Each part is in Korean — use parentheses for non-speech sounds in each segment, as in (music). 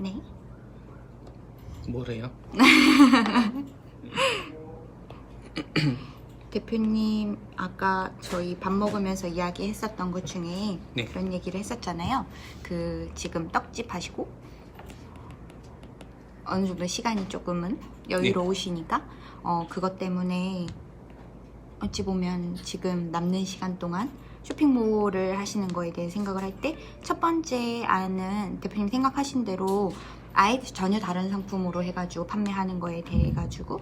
네. 뭐래요? (laughs) 대표님 아까 저희 밥 먹으면서 이야기했었던 것 중에 네. 그런 얘기를 했었잖아요. 그 지금 떡집 하시고 어느 정도 시간이 조금은 여유로우시니까 어 그것 때문에 어찌 보면 지금 남는 시간 동안 쇼핑몰을 하시는 거에 대해 생각을 할 때 첫 번째 안은 대표님 생각하신 대로 아예 전혀 다른 상품으로 해가지고 판매하는 거에 대해 가지고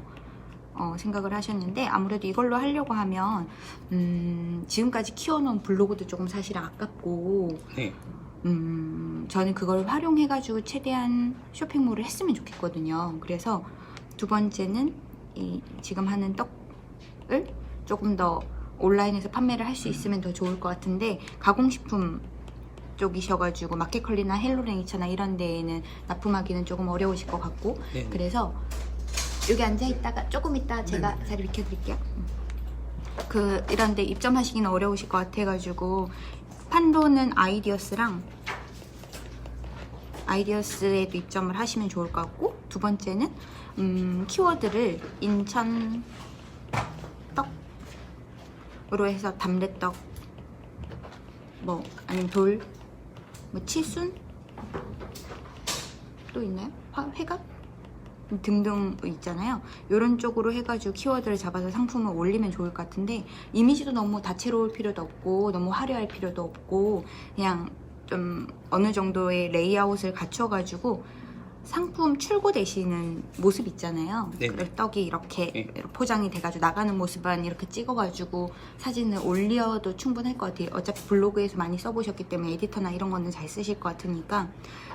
어, 생각을 하셨는데 아무래도 이걸로 하려고 하면 음, 지금까지 키워놓은 블로그도 조금 사실 아깝고 네. 음, 저는 그걸 활용해가지고 최대한 쇼핑몰을 했으면 좋겠거든요. 그래서 두 번째는 이 지금 하는 떡을 조금 더 온라인에서 판매를 할 수 있으면 더 좋을 것 같은데 가공식품 쪽이셔가지고 마켓컬리나 헬로레이처나 이런 데에는 납품하기는 조금 어려우실 것 같고 네. 그래서 여기 앉아 있다가 조금 있다 제가 네네. 자리 비켜드릴게요. 음. 그 이런 데 입점하시기는 어려우실 것 같아가지고 판도는 아이디어스랑 아이디어스에도 입점을 하시면 좋을 것 같고 두 번째는 음, 키워드를 인천 떡 으로 해서 담래떡 뭐 아니면 돌, 뭐 치순 또 있나요? 화, 회갑 등등 있잖아요. 이런 쪽으로 해가지고 키워드를 잡아서 상품을 올리면 좋을 것 같은데 이미지도 너무 다채로울 필요도 없고 너무 화려할 필요도 없고 그냥 좀 어느 정도의 레이아웃을 갖춰가지고 상품 출고되시는 모습 있잖아요. 네. 그래서 떡이 이렇게 네. 포장이 돼가지고 나가는 모습만 이렇게 찍어가지고 사진을 올려도 충분할 것 같아요. 어차피 블로그에서 많이 써보셨기 때문에 에디터나 이런 거는 잘 쓰실 것 같으니까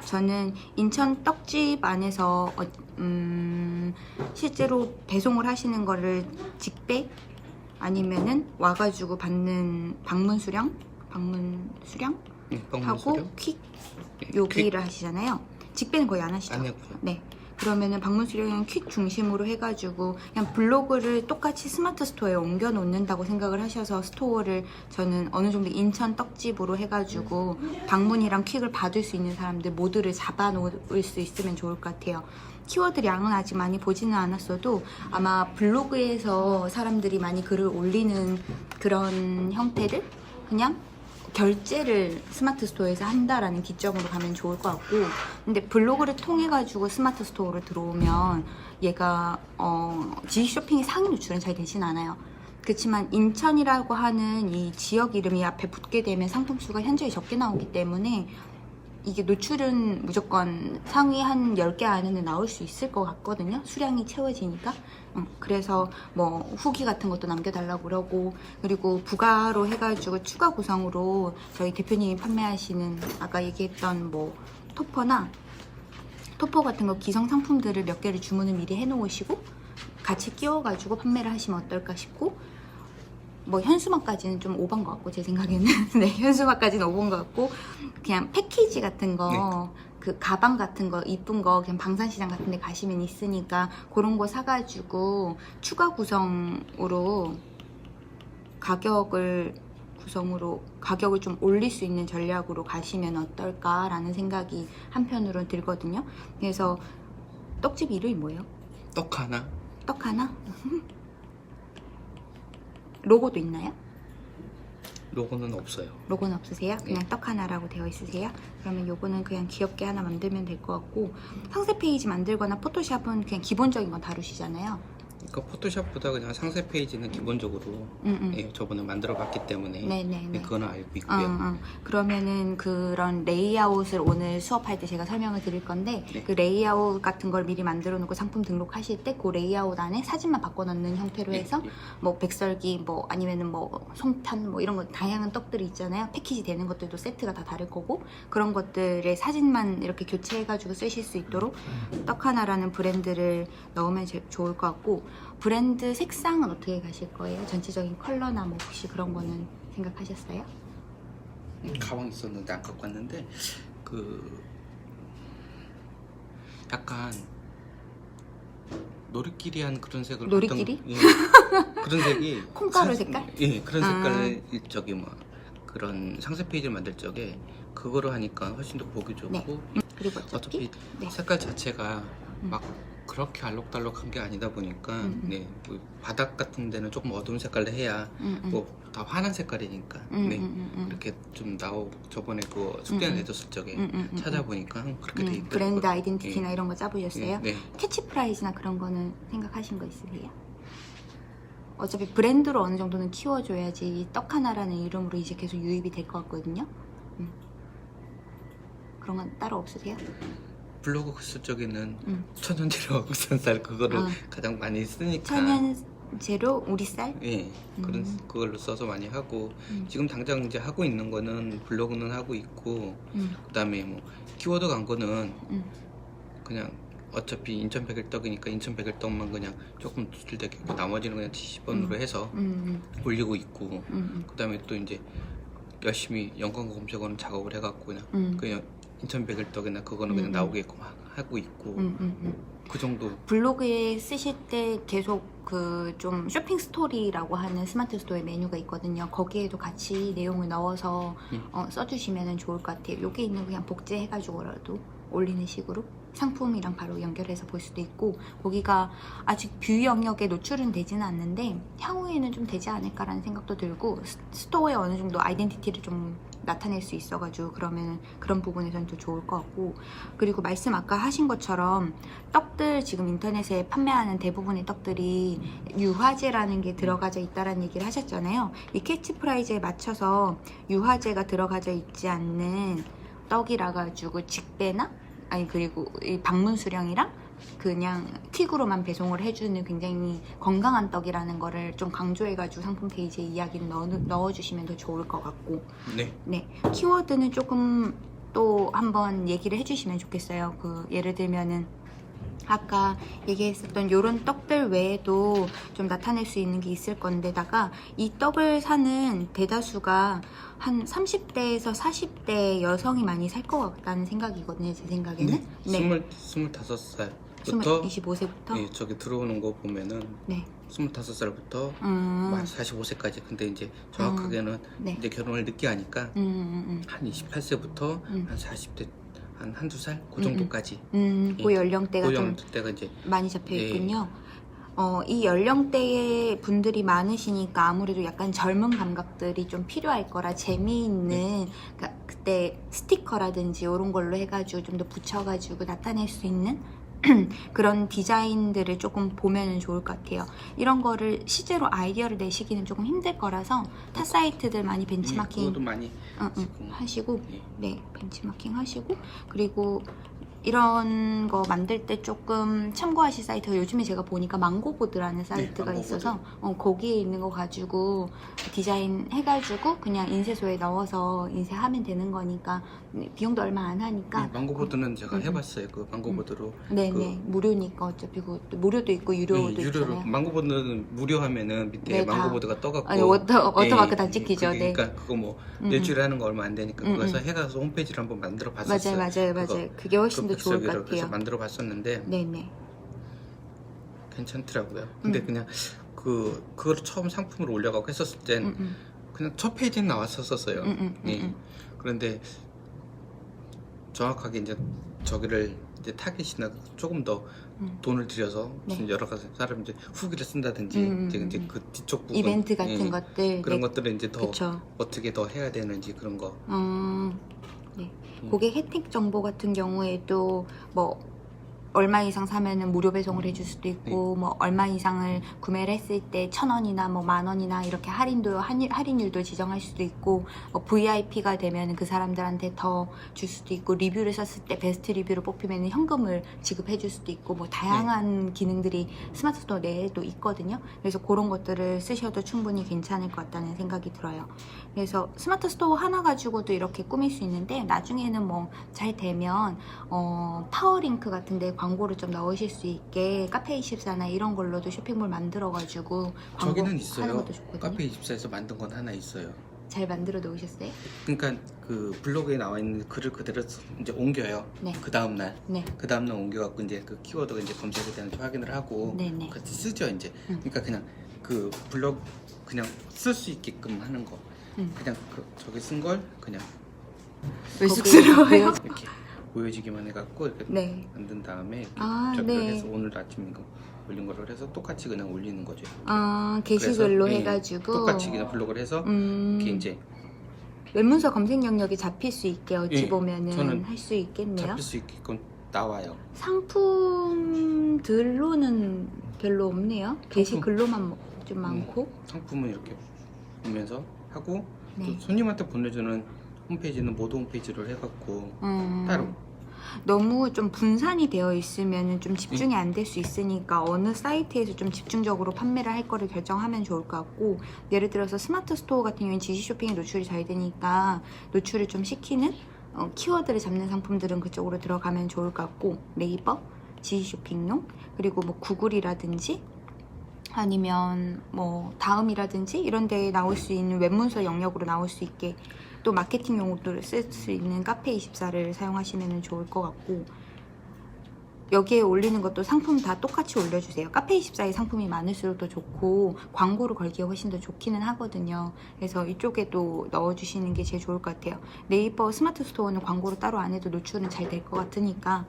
저는 인천 떡집 안에서 어, 음, 실제로 배송을 하시는 거를 직배 아니면은 와가지고 받는 방문 수령, 방문 수령 네, 하고 방문수령? 퀵 네, 여기를 하시잖아요. 직배는 거의 안 하시죠? 안 했고요. 네. 그러면은 방문 수령은 퀵 중심으로 해가지고 그냥 블로그를 똑같이 스마트 스토어에 옮겨 놓는다고 생각을 하셔서 스토어를 저는 어느 정도 인천 떡집으로 해가지고 방문이랑 퀵을 받을 수 있는 사람들 모두를 잡아 놓을 수 있으면 좋을 것 같아요. 키워드 양은 아직 많이 보지는 않았어도 아마 블로그에서 사람들이 많이 글을 올리는 그런 형태를 그냥 결제를 스마트 스토어에서 한다라는 기점으로 가면 좋을 것 같고 근데 블로그를 통해 가지고 스마트 스토어로 들어오면 얘가 어 지식 쇼핑의 상위 노출은 잘 되진 않아요. 그렇지만 인천이라고 하는 이 지역 이름이 앞에 붙게 되면 상품 수가 현저히 적게 나오기 때문에 이게 노출은 무조건 상위 한 10개 안에는 나올 수 있을 것 같거든요. 수량이 채워지니까. 응, 그래서 뭐 후기 같은 것도 남겨달라고 그러고 그리고 부가로 해가지고 추가 구성으로 저희 대표님이 판매하시는 아까 얘기했던 뭐 토퍼나 토퍼 같은 거 기성 상품들을 몇 개를 주문을 미리 해놓으시고 같이 끼워가지고 판매를 하시면 어떨까 싶고 뭐 현수막까지는 좀 오반 것 같고 제 생각에는 (laughs) 네 현수막까지는 오반 것 같고 그냥 패키지 같은 거 그 가방 같은 거 이쁜 거 그냥 방산시장 같은 데 가시면 있으니까 그런 거 사가지고 추가 구성으로 가격을 구성으로 가격을 좀 올릴 수 있는 전략으로 가시면 어떨까라는 생각이 한편으로는 들거든요. 그래서 떡집 이름이 뭐예요? 떡 하나? 떡 하나? 로고도 있나요? 로고는 없어요. 로고는 없으세요? 그냥 떡 하나라고 되어 있으세요? 그러면 요거는 그냥 귀엽게 하나 만들면 될 것 같고 상세 페이지 만들거나 포토샵은 그냥 기본적인 건 다루시잖아요. 그러니까 포토샵보다 그냥 상세 페이지는 기본적으로 응, 응. 예, 저번에 만들어 봤기 때문에 네네네. 네, 그거는 알고 어, 있고요. 어. 그러면은 그런 레이아웃을 오늘 수업할 때 제가 설명을 드릴 건데 네. 그 레이아웃 같은 걸 미리 만들어 놓고 상품 등록하실 때 그 레이아웃 안에 사진만 바꿔 넣는 형태로 예, 해서 예. 뭐 백설기 뭐 아니면은 뭐 송탄 뭐 이런 거 다양한 떡들이 있잖아요. 패키지 되는 것들도 세트가 다 다를 거고 그런 것들의 사진만 이렇게 교체해 가지고 쓰실 수 있도록 떡 하나라는 브랜드를 넣으면 제- 좋을 것 같고 브랜드 색상은 어떻게 가실 거예요? 전체적인 컬러나 뭐 혹시 그런 거는 생각하셨어요? 가방 있었는데 안 갖고 왔는데 그 약간 놀이끼리한 그런 색을 놀이끼리? 봤던- 예. 그런 색이 (laughs) 콩가루 사- 색깔? 예 그런 아. 색깔을 저기 뭐 그런 상세 페이지를 만들 적에 그거로 하니까 훨씬 더 보기 좋고 네. 그리고 어차피, 네. 색깔 자체가 음. 막 그렇게 알록달록한 게 아니다 보니까 음, 음. 네, 뭐 바닥 같은 데는 조금 어두운 색깔로 해야 음, 음. 뭐다 환한 색깔이니까 음, 네. 음, 음, 음. 이렇게 좀 나오 저번에 그 숙제 음, 음. 내줬을 적에 음, 음, 음, 찾아보니까 그렇게 돼 음, 있더라고요. 브랜드 아이덴티티나 예. 이런 거 짜보셨어요? 네, 네. 캐치프라이즈나 그런 거는 생각하신 거 있으세요? 어차피 브랜드로 어느 정도는 키워줘야지 떡 하나라는 이름으로 이제 계속 유입이 될 것 같거든요. 음. 그런 건 따로 없으세요? 블로그 글 쪽에는 음. 천연재료 국산쌀 그거를 아. 가장 많이 쓰니까 천연 재료 우리 쌀? 예 그런 음. 그걸로 써서 많이 하고 음. 지금 당장 이제 하고 있는 거는 블로그는 하고 있고 음. 그다음에 뭐 키워드 광고는 음. 그냥 어차피 인천 백일떡이니까 인천 백일떡만 그냥 조금 노출되게 있고 나머지는 그냥 70원으로 음. 해서 음. 올리고 있고 음. 음. 그다음에 또 이제 열심히 연관 검색어는 작업을 해갖고 그냥 음. 그냥 인천 백일떡이나 그거는 그냥 음, 음. 나오게끔 하- 하고 있고 음. 음. 음. 그 정도 블로그에 쓰실 때 계속 그 좀 쇼핑 스토리라고 하는 스마트 스토어의 메뉴가 있거든요. 거기에도 같이 내용을 넣어서 음. 어, 써주시면 좋을 것 같아요. 여기 있는 그냥 복제해가지고라도 올리는 식으로 상품이랑 바로 연결해서 볼 수도 있고 거기가 아직 뷰 영역에 노출은 되지는 않는데 향후에는 좀 되지 않을까라는 생각도 들고 스- 스토어에 어느 정도 아이덴티티를 좀 나타낼 수 있어가지고 그러면 그런 부분에서는 더 좋을 것 같고 그리고 말씀 아까 하신 것처럼 떡들 지금 인터넷에 판매하는 대부분의 떡들이 유화제라는 게 들어가져 있다라는 얘기를 하셨잖아요. 이 캐치프라이즈에 맞춰서 유화제가 들어가져 있지 않는 떡이라 가지고 직배나 아니 그리고 이 방문 수량이랑 그냥 틱으로만 배송을 해주는 굉장히 건강한 떡이라는 거를 좀 강조해가지고 상품 페이지에 이야기를 넣어, 넣어주시면 더 좋을 것 같고. 네. 네, 키워드는 조금 또 한번 얘기를 해주시면 좋겠어요. 그 예를 들면은 아까 얘기했었던 요런 떡들 외에도 좀 나타낼 수 있는 게 있을 건데다가 이 떡을 사는 대다수가 한 30대에서 40대 여성이 많이 살 것 같다는 생각이거든요, 제 생각에는. 네. 스물 스물다섯 살부터 25세부터? 예, 저기 들어오는 거 보면은 네. 스물다섯 살부터 음, 45세까지 근데 이제 정확하게는 네. 이제 결혼을 늦게 하니까 음, 음, 한 28세부터 음. 한 40대 한 한두 살그 음, 정도까지 음. 음, 그 예. 연령대가 그좀 연령대가 이제 많이 잡혀 예. 있군요. 어, 이 연령대의 분들이 많으시니까 아무래도 약간 젊은 감각들이 좀 필요할 거라 재미있는 그러니까 그때 스티커라든지 이런 걸로 해가지고 좀 더 붙여가지고 나타낼 수 있는 (clears throat) 그런 디자인들을 조금 보면 좋을 것 같아요. 이런 거를 실제로 아이디어를 내시기는 조금 힘들 거라서 타 사이트들 많이 예, 벤치마킹 그것도 많이 응, 응, 하시고 예. 네, 벤치마킹 하시고 그리고 이런 거 만들 때 조금 참고하실 사이트가 요즘에 제가 보니까 망고보드라는 사이트가 망고보드. 있어서 어, 거기에 있는 거 가지고 디자인 해가지고 그냥 인쇄소에 넣어서 인쇄하면 되는 거니까 비용도 얼마 안 하니까 예, 망고보드는 제가 음, 음. 해봤어요 그 망고보드로 네네 그- 무료니까 어차피 그것도 무료도 있고 유료도 예, 유료로 있잖아요. 망고보드는 무료하면은 밑에 네, 다. 망고보드가 떠갖고 아니 워터 워터마크 예, 다 찍히죠. 그게 네. 그러니까 그거 뭐 음, 일주일에 하는 거 얼마 안 되니까 음, 그거서 음. 해가서 홈페이지를 한번 만들어 맞아요, 봤었어요. 맞아요, 그거 맞아요. 그게 훨씬 더 좋을 것 그래서 같아요. 만들어 봤었는데 네네. 괜찮더라고요. 근데 음. 그냥 그 그걸 처음 상품으로 올려가고 했었을 땐 음, 음, 그냥 첫 페이지는 나왔었어요. 음, 음, 음, 예. 음. 그런데 정확하게 이제 저기를 이제 타겟이나 조금 더 음. 돈을 들여서 네. 무슨 여러 가지 사람 이제 후기를 쓴다든지 음, 음, 이제, 이제 음. 그 뒤쪽 부분 이벤트 같은 예, 것들 그런 네, 것들을 이제 더 그쵸. 어떻게 더 해야 되는지 그런 거 음, 네. 음. 고객 혜택 정보 같은 경우에도 뭐 얼마 이상 사면은 무료 배송을 해줄 수도 네. 있고 뭐 얼마 이상을 구매를 했을 때 천 원이나 뭐 만 원이나 이렇게 할인도 할인, 할인율도 지정할 수도 있고 뭐 VIP가 되면 그 사람들한테 더 줄 수도 있고 리뷰를 썼을 때 베스트 리뷰로 뽑히면 현금을 지급해 줄 수도 있고 뭐 다양한 네. 기능들이 스마트 스토어 내에도 있거든요. 그래서 그런 것들을 쓰셔도 충분히 괜찮을 것 같다는 생각이 들어요. 그래서 스마트 스토어 하나 가지고도 이렇게 꾸밀 수 있는데 나중에는 뭐 잘 되면 어, 파워링크 같은 데 광고를 좀 넣으실 수 있게 카페24나 이런 걸로도 쇼핑몰 만들어가지고 광고 저기는 하는 있어요. 것도 좋거든요. 카페 24에서 만든 건 하나 있어요. 잘 만들어 놓으셨어요? 그러니까 그 블로그에 나와 있는 글을 그대로 이제 옮겨요. 네. 그 다음 날, 네. 그 다음 날 옮겨갖고 이제 그 키워드 이제 검색에 대한 확인을 하고 네네. 같이 쓰죠 이제. 음. 그러니까 그냥 그 블로그 그냥 쓸 수 있게끔 하는 거. 음. 그냥 그 저기 쓴 걸 그냥 왜 쑥스러워요? 이렇게 보여지기만 해갖고 이렇게 네. 만든 다음에 이렇게 아, 접근을 네. 해서 오늘 아침 이거 올린 거를 해서 똑같이 그냥 올리는 거죠. 아, 게시글로 그래서, 예, 해가지고. 똑같이 그냥 블록을 해서 음, 이렇게 이제 웹문서 검색 영역이 잡힐 수 있게 어찌 예, 보면은 저는 할 수 있겠네요. 잡힐 수 있게끔 나와요. 상품들로는 별로 없네요. 게시글로만 뭐- 좀 많고. 상품은 이렇게 보면서 하고 네. 또 손님한테 보내주는 홈페이지는 모두 홈페이지로 해갖고 음, 따로. 너무 좀 분산이 되어 있으면 좀 집중이 안 될 수 있으니까 어느 사이트에서 좀 집중적으로 판매를 할 거를 결정하면 좋을 것 같고 예를 들어서 스마트 스토어 같은 경우는 지시 쇼핑에 노출이 잘 되니까 노출을 좀 시키는 어, 키워드를 잡는 상품들은 그쪽으로 들어가면 좋을 것 같고 네이버, 지시 쇼핑용 그리고 뭐 구글이라든지 아니면 뭐 다음이라든지 이런 데에 나올 수 있는 웹문서 영역으로 나올 수 있게 또 마케팅 용어를 쓸수 있는 카페24를 사용하시면 좋을 것 같고 여기에 올리는 것도 상품 다 똑같이 올려주세요. 카페24에 상품이 많을수록 더 좋고 광고를 걸기에 훨씬 더 좋기는 하거든요. 그래서 이쪽에도 넣어주시는 게 제일 좋을 것 같아요. 네이버 스마트 스토어는 광고를 따로 안 해도 노출은 잘 될 것 같으니까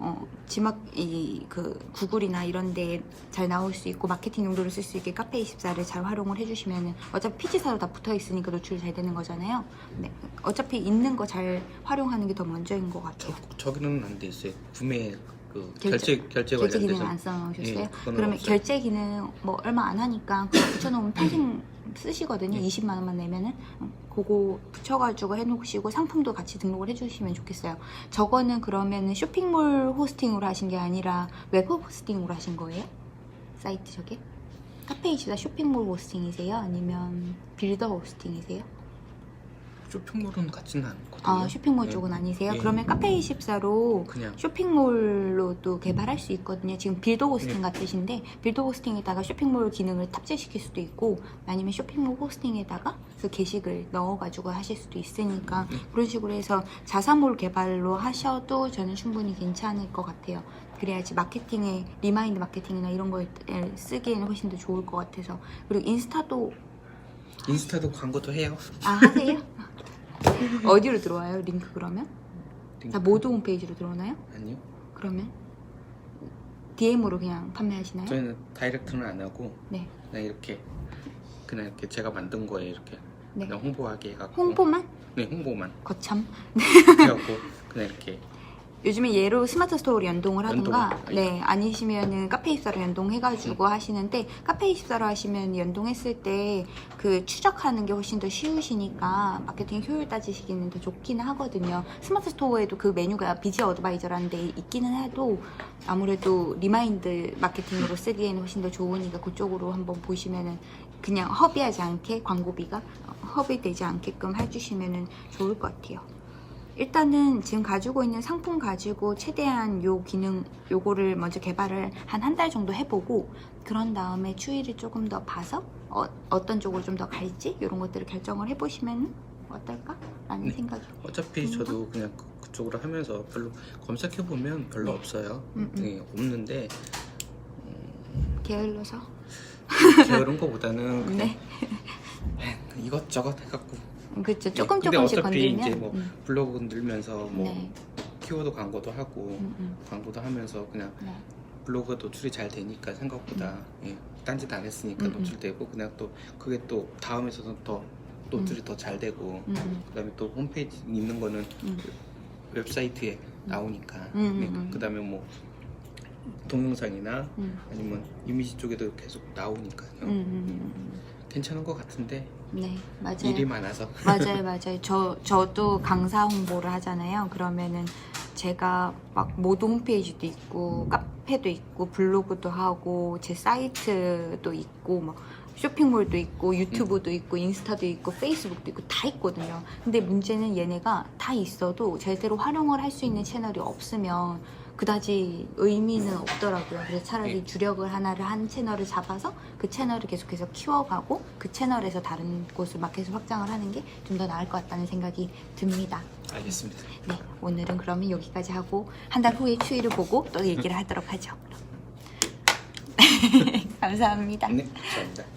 어, 지막 이 그 구글이나 이런 데에 잘 나올 수 있고 마케팅 용도로 쓸 수 있게 카페 24를 잘 활용을 해주시면은 어차피 피지사로 다 붙어 있으니까 노출이 잘 되는 거잖아요. 네. 어차피 있는 거 잘 활용하는 게 더 먼저인 것 같아요. 저, 저기는 안돼 있어요. 구매 그 결제- 결제 결제 기능 안 써놓으셨어요? 예, 그러면 없어요. 결제 기능 뭐 얼마 안 하니까 그거 붙여놓으면 평생 쓰시거든요. 예. 20만 원만 내면은 음, 그거 붙여가지고 해놓으시고 상품도 같이 등록을 해주시면 좋겠어요. 저거는 그러면은 쇼핑몰 호스팅으로 하신 게 아니라 웹 호스팅으로 하신 거예요? 사이트 저게? 카페이시다 쇼핑몰 호스팅이세요? 아니면 빌더 호스팅이세요? 쇼핑몰은 같지는 않거든요. 아 쇼핑몰 예. 쪽은 아니세요? 예. 그러면 카페24로 그냥 쇼핑몰로도 개발할 수 있거든요. 지금 빌더 호스팅 네. 같으신데 빌더 호스팅에다가 쇼핑몰 기능을 탑재시킬 수도 있고 아니면 쇼핑몰 호스팅에다가 그 게시글 넣어가지고 하실 수도 있으니까 네. 그런 식으로 해서 자사몰 개발로 하셔도 저는 충분히 괜찮을 것 같아요. 그래야지 마케팅에 리마인드 마케팅이나 이런 거에 쓰기에는 훨씬 더 좋을 것 같아서 그리고 인스타도 인스타도 광고도 해요. 아 하세요? (laughs) 어디로 들어와요 링크 그러면? 다 모두 홈페이지로 들어오나요? 아니요. 그러면 DM으로 그냥 판매하시나요? 저희는 다이렉트는 안 하고 네. 그냥 이렇게 그냥 이렇게 제가 만든 거에 이렇게 네. 그냥 홍보하게 해갖고 홍보만? 네 홍보만 거참. 해갖고 그냥 이렇게 요즘에 얘로 스마트 스토어로 연동을 하든가, 연동을. 네, 아니시면은 카페24로 연동해가지고 하시는데, 카페24로 하시면 연동했을 때 그 추적하는 게 훨씬 더 쉬우시니까 마케팅 효율 따지시기는 더 좋기는 하거든요. 스마트 스토어에도 그 메뉴가 비지 어드바이저라는 데 있기는 해도 아무래도 리마인드 마케팅으로 쓰기에는 훨씬 더 좋으니까 그쪽으로 한번 보시면은 그냥 허비하지 않게 광고비가 허비되지 않게끔 해주시면은 좋을 것 같아요. 일단은 지금 가지고 있는 상품 가지고 최대한 요 기능 요거를 먼저 개발을 한 한 달 정도 해보고 그런 다음에 추이를 조금 더 봐서 어, 떤 쪽으로 좀 더 갈지 이런 것들을 결정을 해보시면 어떨까 라는 네. 생각이. 어차피 그런가? 저도 그냥 그- 그쪽으로 하면서 별로 검색해 보면 별로 네. 없어요. 음, 음. 네, 없는데 게을러서. 게으른 거보다는 그냥 (laughs) 네. 이것저것 해갖고 그렇죠. 조금 근데 조금씩 어차피 건들면. 이제 뭐 음, 블로그 늘면서 뭐 네. 키워드 광고도 하고 음, 음, 광고도 하면서 그냥 네. 블로그 노출이 잘 되니까 생각보다 예, 딴짓 안 했으니까 음, 음. 노출되고 그냥 또 그게 또 다음에서는 더 노출이 더잘 되고 음, 음, 그다음에 또 홈페이지 있는 거는 음. 웹사이트에 나오니까 음, 음, 네, 음. 그다음에 뭐 동영상이나 음, 아니면 이미지 쪽에도 계속 나오니까요 음, 음, 음. 괜찮은 것 같은데 네, 맞아요. 일이 많아서 (laughs) 맞아요, 맞아요. 저 저도 강사 홍보를 하잖아요. 그러면은 제가 막 모두 홈페이지도 있고 카페도 있고 블로그도 하고 제 사이트도 있고 뭐 쇼핑몰도 있고 유튜브도 있고 인스타도 있고 페이스북도 있고 다 있거든요. 근데 문제는 얘네가 다 있어도 제대로 활용을 할 수 있는 채널이 없으면 그다지 의미는 없더라고요. 그래서 차라리 네. 주력을 하나를 한 채널을 잡아서 그 채널을 계속해서 키워가고 그 채널에서 다른 곳을 마켓을 확장을 하는 게 좀 더 나을 것 같다는 생각이 듭니다. 알겠습니다. 네, 오늘은 그러면 여기까지 하고 한 달 후에 추이를 보고 또 얘기를 하도록 하죠. (laughs) 감사합니다. 네, 감사합니다.